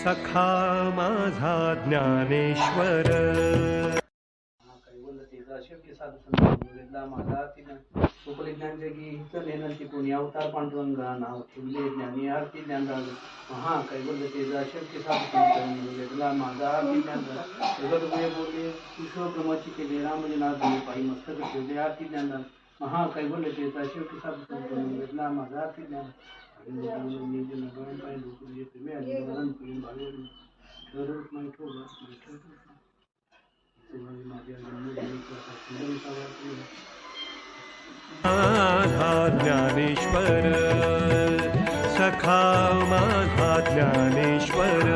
सखा माझा ज्ञानेश्वर कैवल्य साधू संत वेदला माझा तिनं उपले ज्ञान जगी हिचं नेनं ती कोणी अवतार पांडुरंगा नाव ठेवले. ज्ञानी आरती ज्ञान झालं महा कैवल्य तेजा शक्य साधू संत माझा आरती ज्ञान झालं जगत उभे बोलले विश्व ब्रह्माची केले पायी मस्तक ठेवले आरती ज्ञान झालं महा कैवल्य तेजा शक्य साधू संत माझा आरती ज्ञान माझा ज्ञानेश्वर सखा माझा ज्ञानेश्वर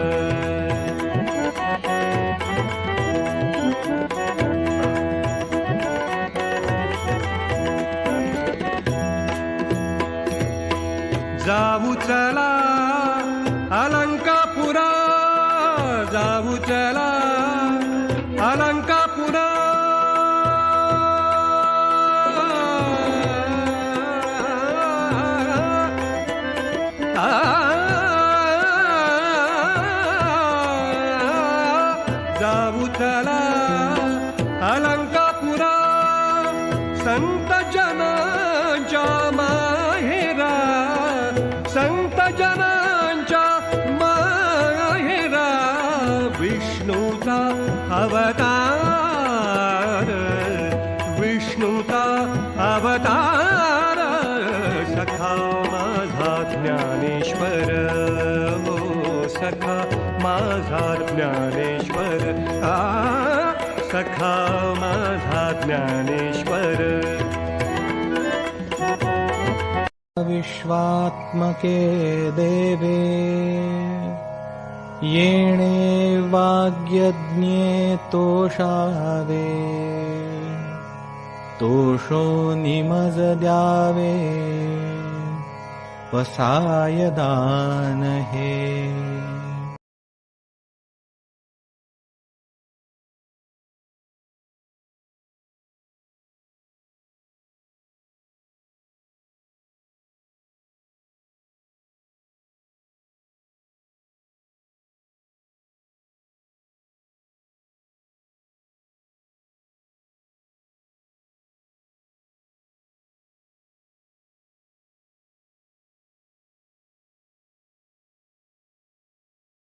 जाऊ चला अलंकापुरा जाऊ चला जाऊ चला अलंकापुरा संत जनांच्या माहेरा संत जनांच्या माहेरा विष्णुता अवतार विष्णुता अवतार सखा माझा ज्ञानेश्वर हो सखा माझा ज्ञानेश्वर आ सखा माझा ज्ञानेश्वर विश्वात्मके देवे येणे वाग्यज्ञे तोषावे तोषो निमज द्यावे वसाय दान हे